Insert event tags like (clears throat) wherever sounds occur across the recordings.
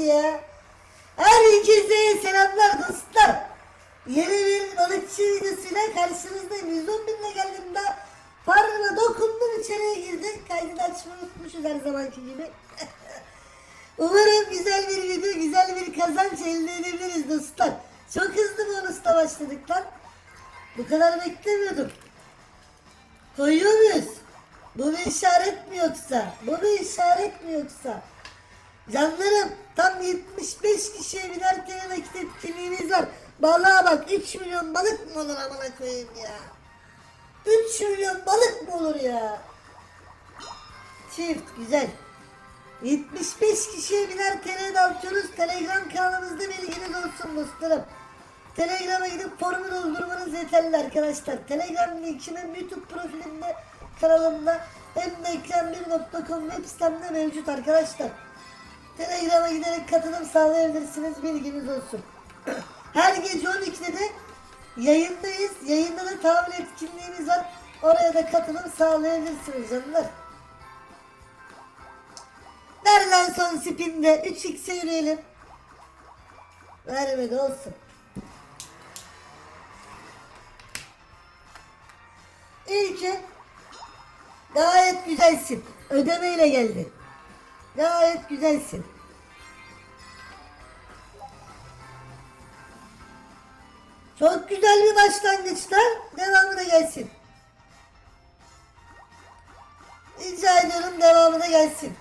girdi ya. Herkese selamlar dostlar. Yeni bir balıkçı videosuyla karşınızdayım. 110 binle geldim daha. Farına dokundum içeriye girdik. Kaydını açmayı unutmuşuz her zamanki gibi. (laughs) Umarım güzel bir video, güzel bir kazanç elde edebiliriz dostlar. Çok hızlı bonusla başladık lan. Bu kadar beklemiyordum. Koyuyor muyuz? Bu bir işaret mi yoksa? Bu bir işaret mi yoksa? Canlarım tam 75 kişiye birer TL nakit var. Balığa bak 3 milyon balık mı olur amına koyayım ya? 3 milyon balık mı olur ya? Çift güzel. 75 kişiye birer TL dağıtıyoruz. Telegram kanalımızda bilginiz olsun dostlarım. Telegram'a gidip formu doldurmanız yeterli arkadaşlar. Telegram linkimin YouTube profilimde, kanalımda hem de ekran1.com web sitemde mevcut arkadaşlar. Telegram'a giderek katılım sağlayabilirsiniz bilginiz olsun. (clears throat) Her gece 12'de de yayındayız. Yayında da tahmin etkinliğimiz var. Oraya da katılım sağlayabilirsiniz canlar. Lan son spinde. 3x'e yürüyelim. Vermedi olsun. İlki gayet güzelsin. Ödemeyle geldin. Gayet güzelsin. Çok güzel bir başlangıçlar. Devamı da gelsin. Rica ediyorum devamı da gelsin.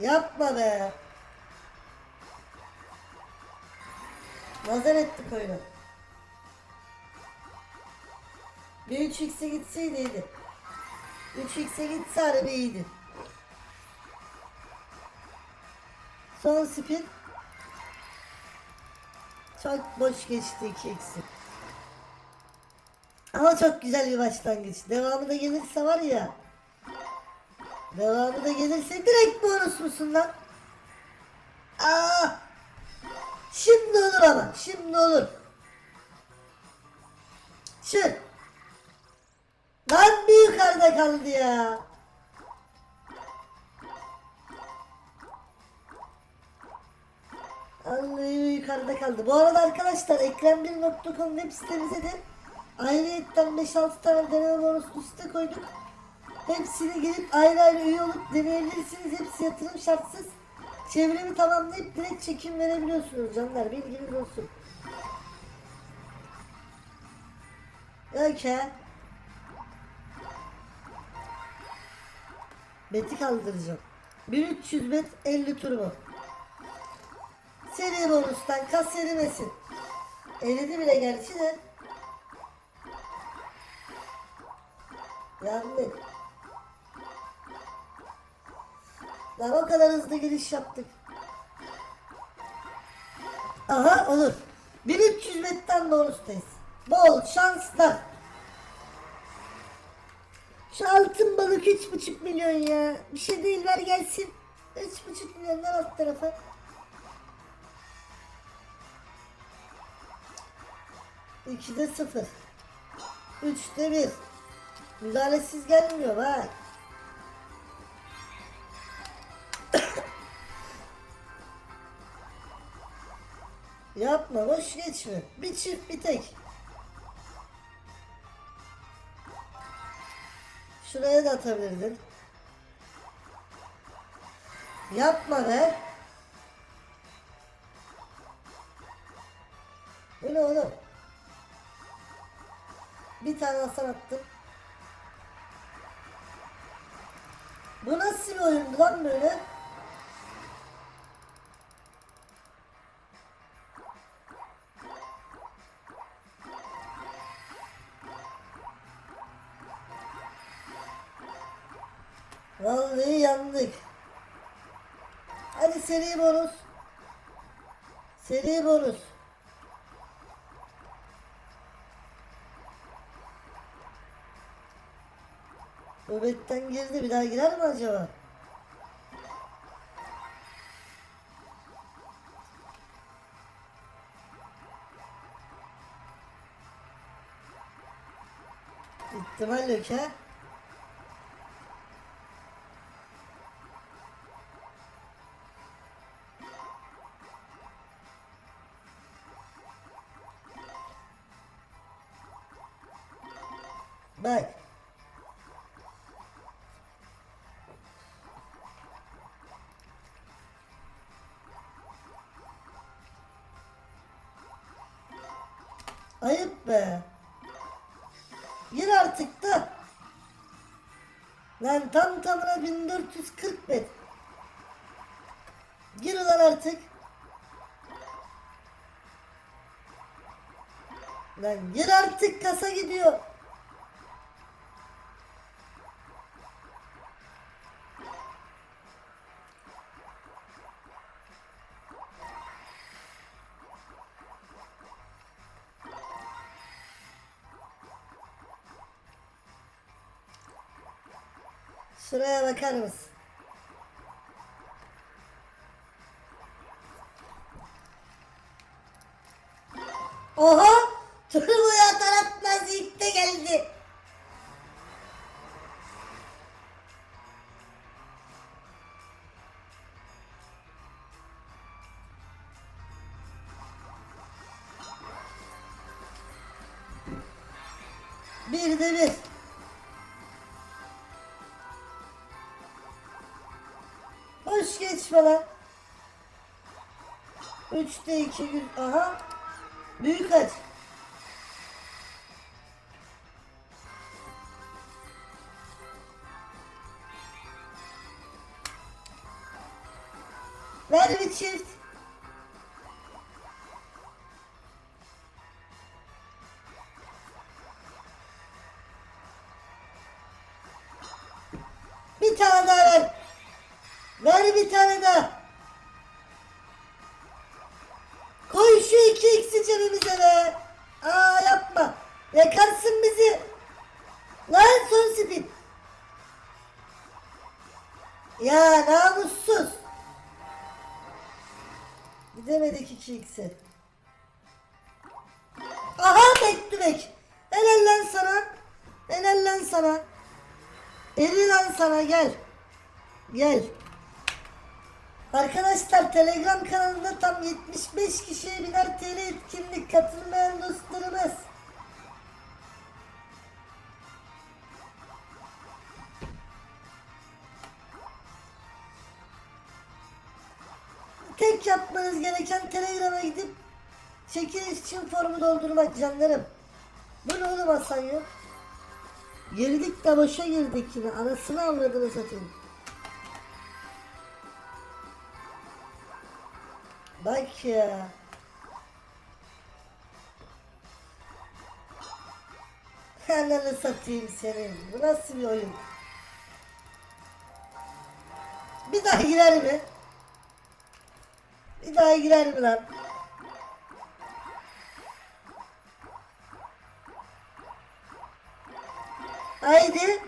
Yapma be. Nazar ettik oyunu. Bir 3x'e gitseydi iyiydi. 3x'e gitse iyiydi. Son spin. Çok boş geçti 2 eksi. Ama çok güzel bir başlangıç. Devamı da gelirse var ya. Devamı da gelirse direkt bonus musun lan? Aa! Şimdi olur ama. Şimdi olur. Şu. Lan bir yukarıda kaldı ya. Vallahi yukarıda kaldı. Bu arada arkadaşlar ekrem1.com web sitemize de ayrıyetten 5-6 tane deneme bonusu site koyduk. Hepsine gelip ayrı ayrı üye olup deneyebilirsiniz. Hepsi yatırım şartsız. Çevremi tamamlayıp direkt çekim verebiliyorsunuz canlar. Bilginiz olsun. Öyle. Beti kaldıracağım. 1300 bet 50 turbo. Seri bonustan kas erimesin. Eridi bile gerçi de. Yandık. Lan o kadar hızlı giriş yaptık. Aha olur. 1300 metten bonustayız. Bol şanslar. Balık 3,5 milyon ya. Bir şey değil ver gelsin. 3,5 milyonlar alt tarafa. İkide sıfır. Üçte bir. Müdahalesiz gelmiyor bak. (coughs) Yapma boş geçme. Bir çift bir tek. Şuraya da atabilirdin. Yapma be. Bu oğlum? Bir tane hasar attım. Bu nasıl bir oyundu lan böyle? Nöbetten girdi bir daha girer mi acaba? İhtimal yok ha. Tamına 1440 bet. Gir ulan artık. Lan gir artık kasa gidiyor. Mısın? Oha! Turboya taratmaz ilk de geldi. Bir de bir. Geçme lan. Üçte iki gün. Aha. Büyük aç. Ver bir çift. 2x'e. Aha tek direk. Helal sana. Helal lan sana. Eli sana gel. Gel. Arkadaşlar Telegram kanalında tam 75 kişiye biner TL etkinlik katılmayan dostlarımız. 8 için formu doldurmak canlarım. Bu ne oğlum Hasan ya? Girdik de boşa girdik yine. Anasını avradını satayım. Bak ya. Ananı satayım senin. Bu nasıl bir oyun? Bir daha girer mi? Bir daha girer mi lan? Haydi.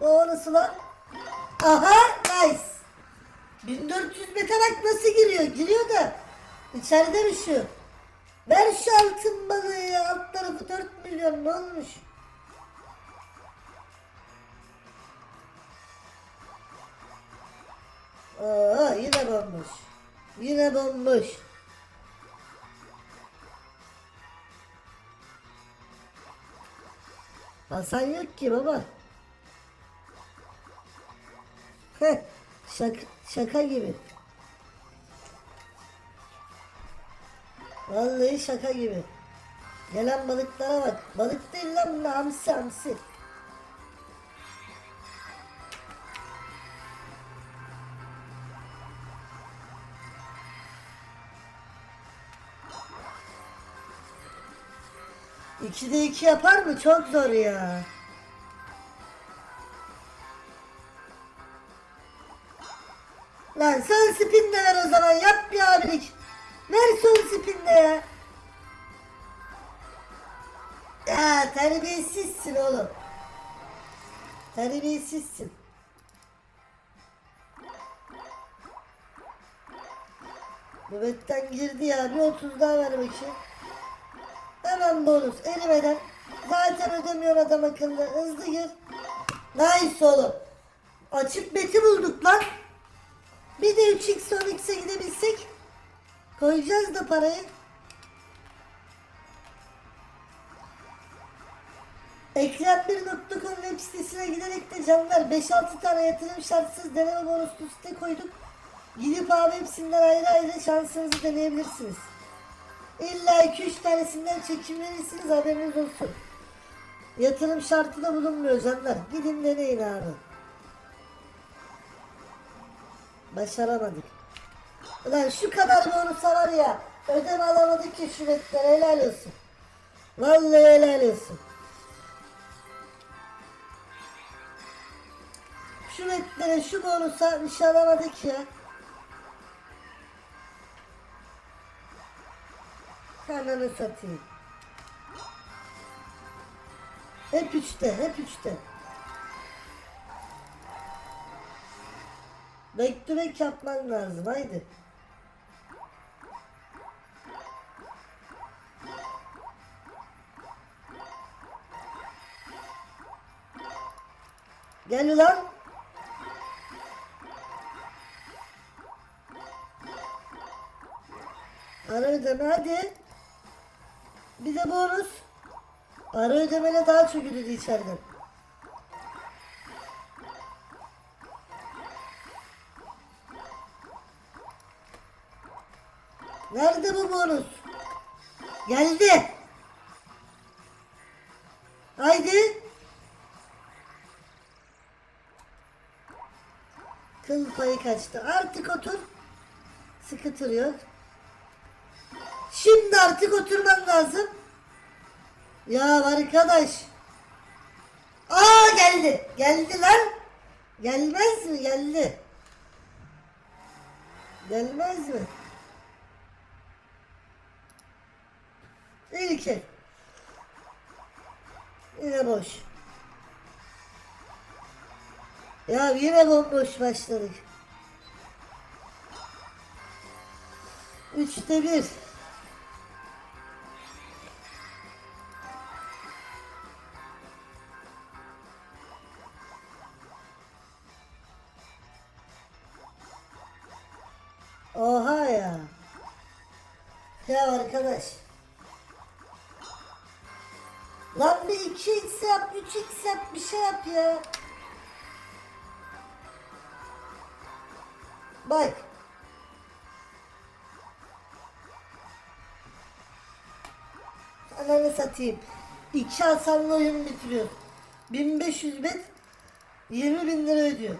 Nasıl lan? Aha nice. 1400 mete bak nasıl giriyor. Giriyor da içeride mi şu? Ver şu altın balığı. Alt tarafı 4 milyon ne olmuş? Aa yine bomboş. Yine bomboş. Hasan yok ki baba. Heh, şaka, şaka gibi. Vallahi şaka gibi. Gelen balıklara bak. Balık değil lan bunlar hamsi hamsi. İkide iki yapar mı? Çok zor ya. Lan son spin de ver o zaman. Yap bir abilik. Ver son spin de ya. Ya terbiyesizsin oğlum. Terbiyesizsin. Nöbetten girdi ya. Bir 30 daha ver bakayım. Hemen bonus erimeden. Zaten ödemiyor adam akıllı. Hızlı gir. Nice oğlum. Açık beti bulduk lan. Bir de 3x 10x'e gidebilsek. Koyacağız da parayı. Ekrem1.com web sitesine giderek de canlar 5-6 tane yatırım şartsız deneme bonuslu site koyduk. Gidip abi hepsinden ayrı ayrı şansınızı deneyebilirsiniz. İlla 2-3 tanesinden çekim verirsiniz haberiniz olsun. Yatırım şartı da bulunmuyor canlar. Gidin deneyin abi. Başaramadık. Ulan şu kadar bonusa var ya ödeme alamadık ki şu retler helal olsun. Vallahi helal olsun. Şu retlere şu bonusa bir şey alamadık ya. Kanını satayım. Hep üçte, hep üçte. Back yapman lazım, haydi. Gel ulan. Ara ödeme hadi. Ara ödemeyle daha çok ödedi içeriden. Nerede bu bonus? Geldi. Haydi. Kıl payı kaçtı. Artık otur. Sıkı duruyor. Şimdi artık oturman lazım. Ya arkadaş. Aa geldi. Geldi lan. Gelmez mi? Geldi. Gelmez mi? İlk Yine boş. Ya yine bomboş başladık. Üçte bir. Ananı satayım. İki hasarlı oyun bitiriyor. 1500 bet 20 bin lira ödüyor.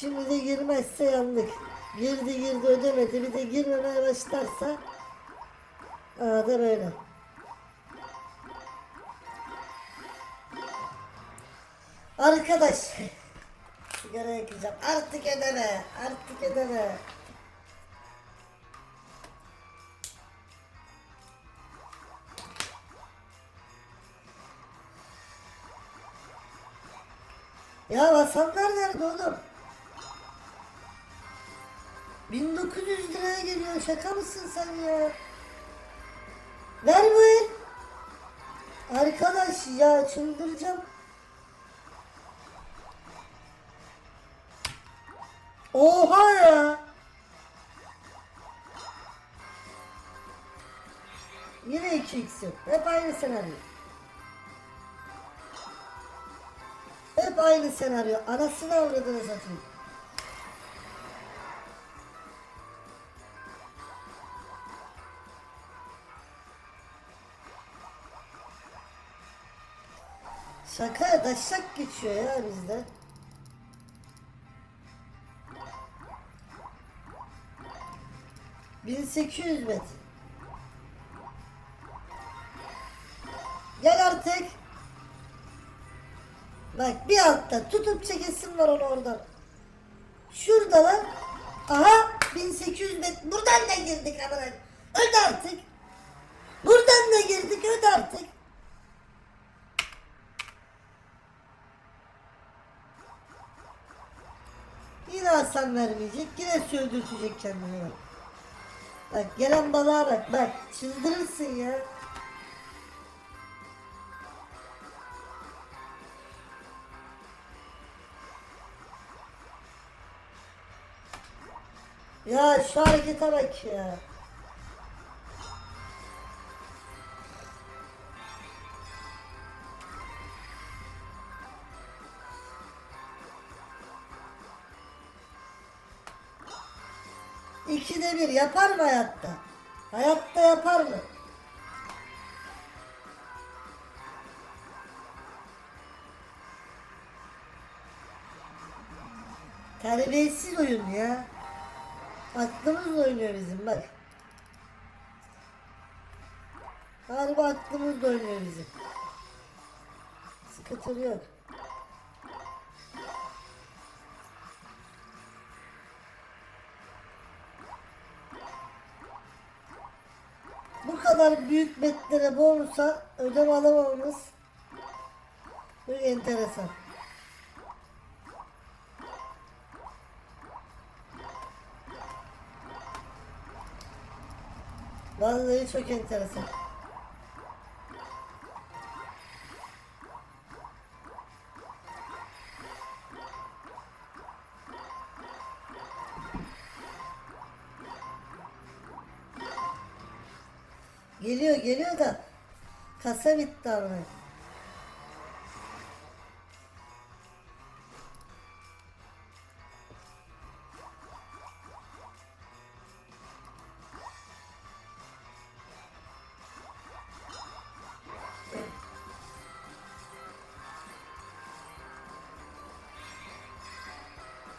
Şimdi de girmezse yandık. Girdi girdi ödemedi bir de girmemeye başlarsa Aa da böyle. Arkadaş sigara yakacağım. Artık ödeme. Artık ödeme. Ya Hasanlar nerede oğlum? 1900 liraya geliyor. Şaka mısın sen ya? Ver bu el. Arkadaş ya çıldıracağım. Oha ya. Yine 2x yok. Hep aynı senaryo. Hep aynı senaryo. Anasını avradını satayım. Şaka daşak geçiyor ya bizde. Bin sekiz yüz metre. Gel artık. Bak bir altta tutup çekesin var onu oradan. Şurada lan. Aha 1800 metre. Buradan da girdik amına. Öde artık. Buradan da girdik öde artık. Alsam vermeyecek. Yine sövdürtecek kendini. bak. Bak gelen balığa bak. Bak çıldırırsın ya. Ya şu harekete bak ya. İkide bir yapar mı hayatta? Hayatta yapar mı? Terbiyesiz oyun ya. Aklımızla oynuyor bizim bak. Harbi aklımızla oynuyor bizim. Sıkıntı yok. Kadar büyük betlere boğulursa ödeme alamamamız bu enteresan. Vallahi çok enteresan. Geliyor geliyor da kasa bitti ama.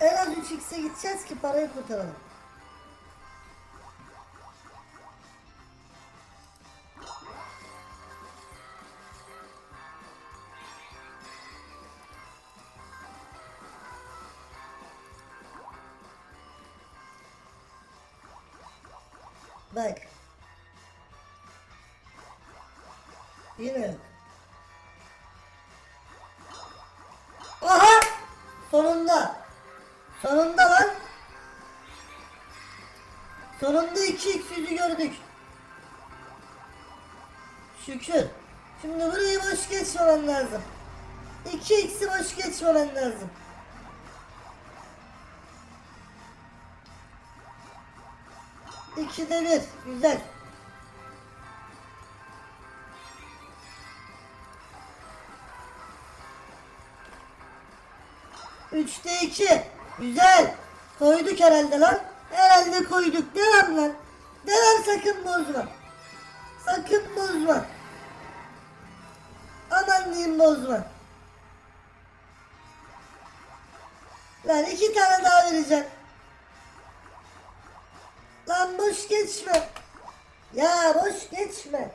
En az 3x'e gideceğiz ki parayı kurtaralım. Bak. Yine. Aha! Sonunda. Sonunda lan. Sonunda iki x yüzü gördük. Şükür. Şimdi burayı boş geçmemen lazım. 2x'i boş geçmemen lazım. Bir. Güzel. Üçte iki. Güzel. Koyduk herhalde lan. Herhalde koyduk. Devam lan. Devam sakın bozma. Sakın bozma. Aman diyeyim bozma. Lan iki tane daha vereceğim. Boş geçme. Ya boş geçme.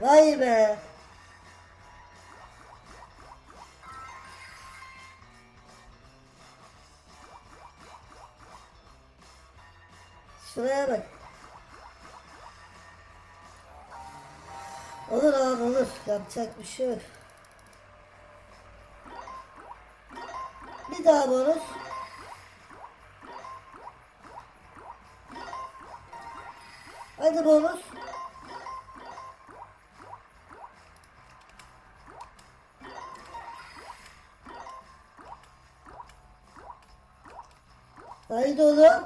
Vay be. Şuraya bak. Olur abi olur. Yapacak bir şey yok. Bir daha bonus. Hadi bonus. Haydi oğlum.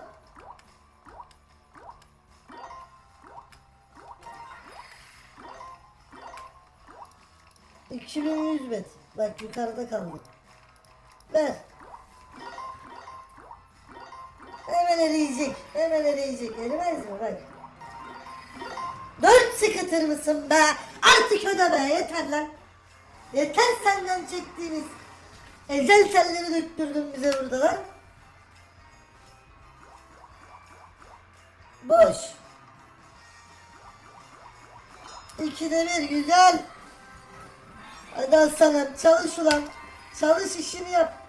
İki bin yüz bet. Bak yukarıda kaldı. Ver. Hemen eriyecek. Hemen eriyecek. Erimez mi? Bak. Sıkıtır mısın be? Artık öde be. Yeter lan. Yeter senden çektiğimiz. Ecel telleri döktürdün bize burada lan. Boş. İkide bir güzel. Hadi aslanım çalış ulan. Çalış işini yap.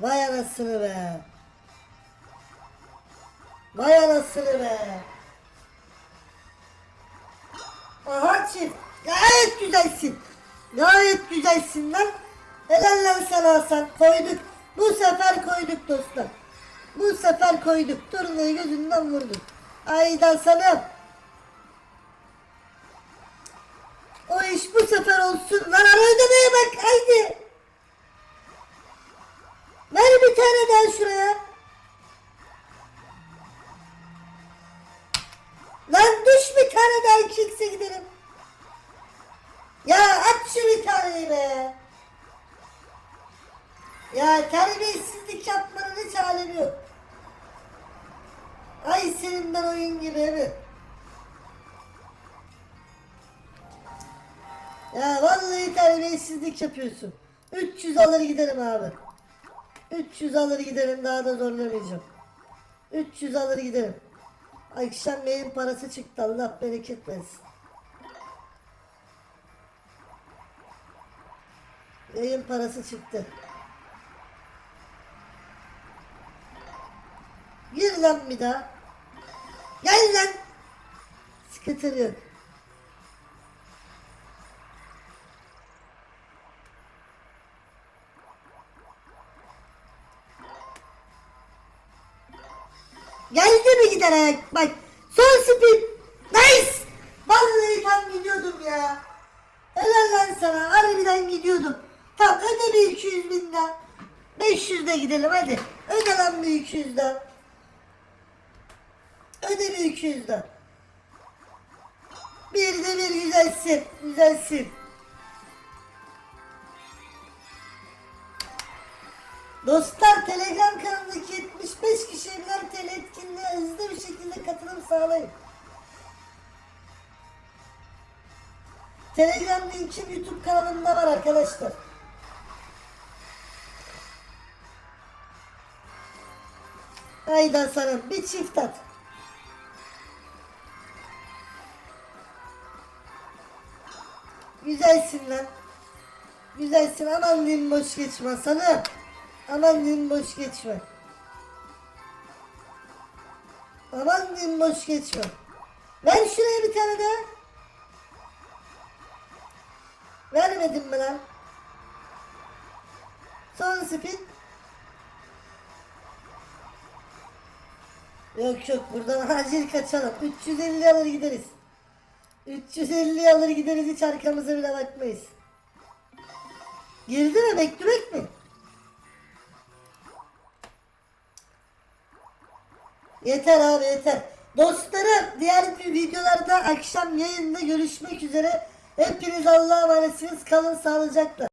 Vay anasını be. Vay anasını be. Aha çift. Gayet güzelsin. Gayet güzelsin lan. Helal lan sana Hasan. Koyduk. Bu sefer koyduk dostlar. Bu sefer koyduk. Turnayı gözünden vurduk. Aydan sana. O iş bu sefer olsun. Lan ara ödemeye bak. Haydi. Ver bir tane daha şuraya. Lan düş bir tane daha 2x'e gidelim. Ya at şu bir taneyi be. Ya terbiyesizlik yapmanın hiç alemi yok. Ay senin ben oyun gibi evet. Ya vallahi terbiyesizlik yapıyorsun. 300 alır giderim abi. 300 alır giderim daha da zorlamayacağım. 300 alır giderim. Akşam yayın parası çıktı Allah bereket versin. Yayın parası çıktı. Gir lan bir daha. Gel lan. Sıkıntı yok. Giderek? Bak son spin. Nice. Vallahi tam gidiyordum ya. Helal lan sana. Harbiden gidiyordum. Tamam öde bir 200 bin daha. 500 de gidelim hadi. Öde lan bir 200 daha. Öde bir 200 daha. Bir de bir güzelsin. Güzelsin. Dostlar Telegram kanalındaki 75 kişiye birer TL etkinliğe hızlı bir şekilde katılım sağlayın. Telegram linkim YouTube kanalımda var arkadaşlar. Hayda sana bir çift at. Güzelsin lan. Güzelsin aman diyeyim boş geçme sana. Aman diyeyim boş geçme. Aman diyeyim boş geçme. Ver şuraya bir tane daha. Vermedim mi lan? Son spin. Yok yok buradan acil kaçalım. 350 alır gideriz. 350 alır gideriz hiç arkamıza bile bakmayız. Girdi mi beklemek mi? Yeter abi yeter. Dostlarım diğer videolarda akşam yayında görüşmek üzere. Hepiniz Allah'a emanetsiniz. Kalın sağlıcakla.